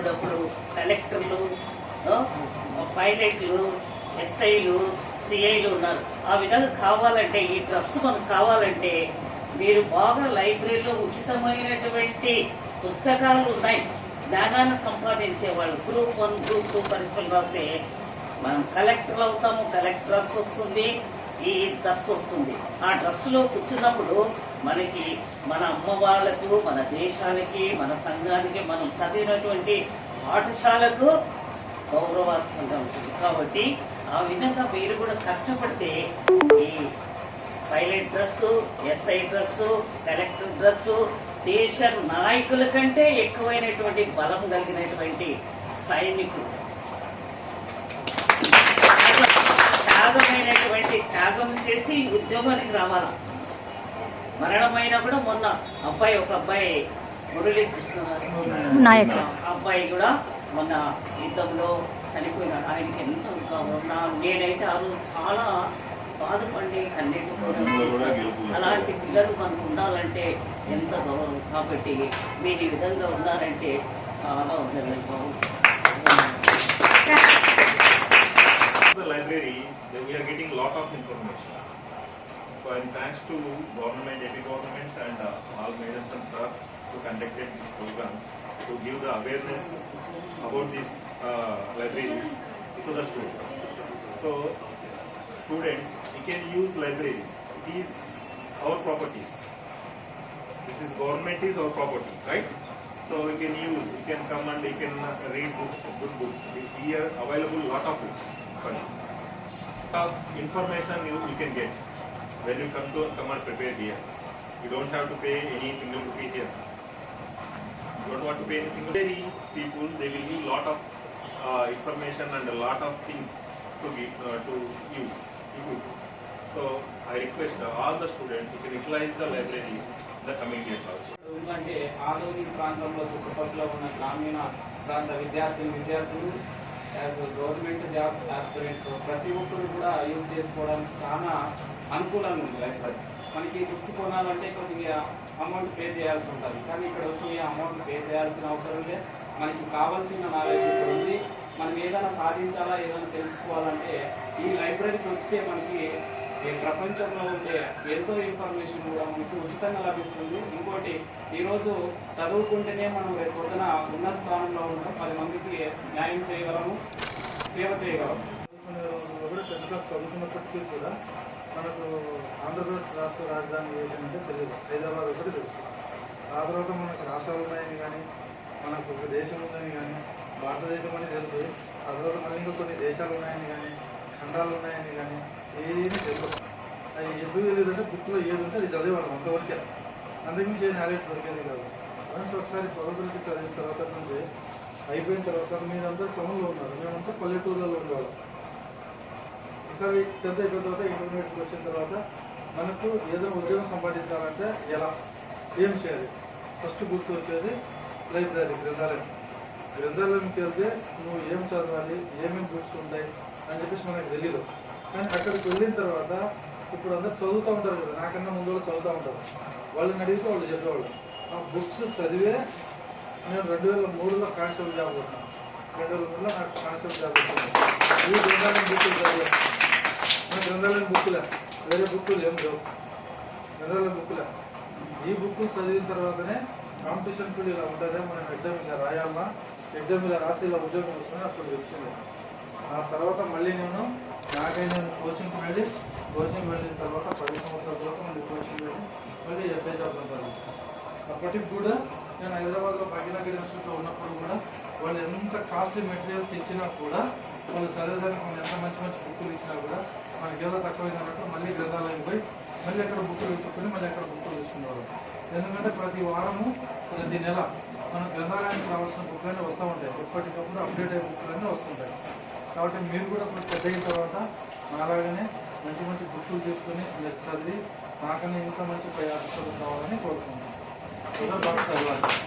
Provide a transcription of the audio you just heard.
అప్పుడప్పుడు కలెక్టర్లు పైలట్లు ఎస్ఐలు సిఐలు ఉన్నారు. ఆ విధంగా కావాలంటే ఈ డ్రెస్ మనకు కావాలంటే మీరు బాగా లైబ్రరీలో ఉచితమైనటువంటి పుస్తకాలు ఉన్నాయి. జ్ఞానాన్ని సంపాదించే వాళ్ళు గ్రూప్ వన్ గ్రూప్ టూ పరీక్షలు రాస్తే మనం కలెక్టర్లు అవుతాము కలెక్టర్ డ్రెస్ వస్తుంది ఈ డ్రెస్ వస్తుంది. ఆ డ్రెస్లో కూర్చున్నప్పుడు మనకి మన అమ్మ వాళ్ళకు మన దేశానికి మన సంఘానికి మనం చదివినటువంటి పాఠశాలకు గౌరవార్థంగా ఉంటుంది. కాబట్టి ఆ విధంగా మీరు కూడా కష్టపడితే ఈ pilot dress SI dress collector dress దేశ నాయకుల కంటే ఎక్కువైనటువంటి బలం కలిగినటువంటి సైనికులు. త్యాగమైనటువంటి త్యాగం చేసి ఉద్యోగానికి రావాలి? మరణమైనా కూడా మొన్న అబ్బాయి ఒక అబ్బాయి మురళీ కృష్ణ నాయక్. అబ్బాయి కూడా మొన్న యుద్ధంలో చనిపోయినాడు. ఆయనకి ఎంత గౌరవం నేనైతే ఆ రోజు చాలా బాధపడి కన్నీటి అలాంటి పిల్లలు మనకు ఉండాలంటే ఎంత గౌరవం. కాబట్టి మీరు ఈ విధంగా ఉన్నారంటే చాలా ఉంది బాబు. Then we are getting lot of information. And thanks to government, every government and uh, all majors and stars who conducted these programs to give the awareness about these uh, libraries to the students. So students, we can use libraries. It is our properties. This is government is our property, right? So we can use, we can come and we can uh, read books, good books. Here available lot of books. you. Of information you, you can get when you come to come and prepare here. You don't have to pay any single rupee here. You don't want to pay any single. Very people they will need lot of uh, information and a lot of things to give uh, to you. you. So I request uh, all the students you can utilize the libraries in the coming days also. ఎందుకంటే ఆధునిక ప్రాంతంలో చుట్టుపక్కల ఉన్న గ్రామీణ ప్రాంత విద్యార్థులు విద్యార్థులు as government jobs aspirants ప్రతి ఒక్కరు కూడా యూజ్ చేసుకోవడానికి చాలా అనుకూలంగా ఉంది లైబ్రరీ మనకి బుక్స్ కొనాలంటే కొద్దిగా అమౌంట్ పే చేయాల్సి ఉంటుంది. కానీ ఇక్కడ వచ్చి అమౌంట్ పే చేయాల్సిన అవసరం లేదు. మనకి కావాల్సిన నాలెడ్జ్ ఇక్కడ ఉంది. మనం ఏదైనా సాధించాలా ఏదైనా తెలుసుకోవాలంటే ఈ లైబ్రరీకి వస్తే మనకి ఈ ప్రపంచంలో ఉండే ఎంతో ఇన్ఫర్మేషన్ కూడా మనకి ఉచితంగా లభిస్తుంది. ఇంకోటి ఈరోజు చదువుకుంటేనే మనం రేపు పొద్దున ఉన్నత స్థానంలో ఉండడం పది మందికి న్యాయం చేయగలము సేవ చేయగలము. కూడా టెన్త్ చదువుకున్నప్పటికీ కూడా మనకు ఆంధ్రప్రదేశ్ రాష్ట్ర రాజధాని ఏంటంటే తెలియదు. హైదరాబాద్ ఒకటి తెలుసు. ఆ తర్వాత మనకు రాష్ట్రాలు ఉన్నాయని కానీ మనకు ఒక దేశం ఉందని కానీ భారతదేశం అని తెలుసు. ఆ తర్వాత మళ్ళీ ఇంకా కొన్ని దేశాలు ఉన్నాయని కానీ ఖండాలు ఉన్నాయని కానీ ఏమీ తెలియదు. అది ఎందుకు తెలియదు అంటే బుక్లో ఏది ఉంటే అది చదివేవాళ్ళం అంతవరకే. అంతకుమించి ఏ నాలెడ్జ్ దొరికేది కాదు. అలాంటి ఒకసారి పదవులకి చదివిన తర్వాత నుంచి అయిపోయిన తర్వాత మీరంతా టౌన్లో ఉన్నారు. మేమంతా పల్లెటూర్లలో ఉండేవాళ్ళం. ఒకసారి టెన్త్ అయిపోయిన తర్వాత ఇంటర్మీడియట్కి వచ్చిన తర్వాత మనకు ఏదో ఉద్యోగం సంపాదించాలంటే ఎలా? ఏం చేయాలి? ఫస్ట్ గుర్తు వచ్చేది లైబ్రరీ గ్రంథాలయం. గ్రంథాలయంకి వెళ్తే నువ్వు ఏం చదవాలి ఏమేమి బుక్స్ అని చెప్పేసి మనకు తెలియదు కానీ అక్కడికి వెళ్ళిన తర్వాత ఇప్పుడు అందరు చదువుతూ ఉంటారు కదా నాకన్నా ముందు వాళ్ళు చదువుతూ ఉంటారు. వాళ్ళని అడిగితే వాళ్ళు చెప్పేవాళ్ళు ఆ బుక్స్ చదివే నేను రెండు వేల మూడులో కానిస్టేబుల్ జాబ్ కొట్టాను. రెండు వేల మూడులో నాకు కానిస్టేబుల్ జాబ్ వచ్చింది. ఈ గ్రంథాలయం బుక్కులు చదివా? నా గ్రంథాలయం బుక్కులే వేరే బుక్కులు ఏం లేవు. గ్రంథాలయం బుక్కులే ఈ బుక్కులు చదివిన తర్వాతనే కాంపిటీషన్ ఫీల్డ్ ఇలా ఉంటుందే మనం ఎగ్జామ్ ఇలా రాయాలా? ఎగ్జామ్ ఇలా రాసి ఇలా ఉద్యోగం వస్తుంది అప్పుడు వచ్చింది ఆ తర్వాత మళ్ళీ నేను నాకై నేను కోచింగ్కి వెళ్ళి కోచింగ్ వెళ్ళిన తర్వాత పది సంవత్సరాల తర్వాత మళ్ళీ కోచింగ్ వెళ్ళి మళ్ళీ ఎస్ఐ జాబ్ పొందాను అప్పటికి కూడా నేను హైదరాబాద్లో భాగ్యనగర్ ఇన్స్టిట్యూట్లో ఉన్నప్పుడు కూడా వాళ్ళు ఎంత కాస్ట్లీ మెటీరియల్స్ ఇచ్చినా కూడా వాళ్ళు చదివేదానికి మనం ఎంత మంచి మంచి బుక్కులు ఇచ్చినా కూడా మనకి ఏదో తక్కువైంది అన్నట్టు మళ్ళీ గ్రంథాలయం పోయి మళ్ళీ అక్కడ బుక్కులు వెతుక్కుని మళ్ళీ అక్కడ బుక్కులు తీసుకునేవారు ఎందుకంటే ప్రతి వారము ప్రతి నెల మనం గ్రంథాలయానికి రావాల్సిన బుక్లన్నీ వస్తూ ఉంటాయి. ఎప్పటికప్పుడు అప్డేట్ అయ్యే బుక్లన్నీ వస్తుంటాయి కాబట్టి మీరు కూడా ఇప్పుడు పెద్ద అయిన తర్వాత నాలాగానే మంచి మంచి గుర్తులు చేసుకుని మీరు చదివి నాకన్నా ఇంకా మంచి ప్రయాసాలు కావాలని కోరుకుంటున్నాను. చదవాలి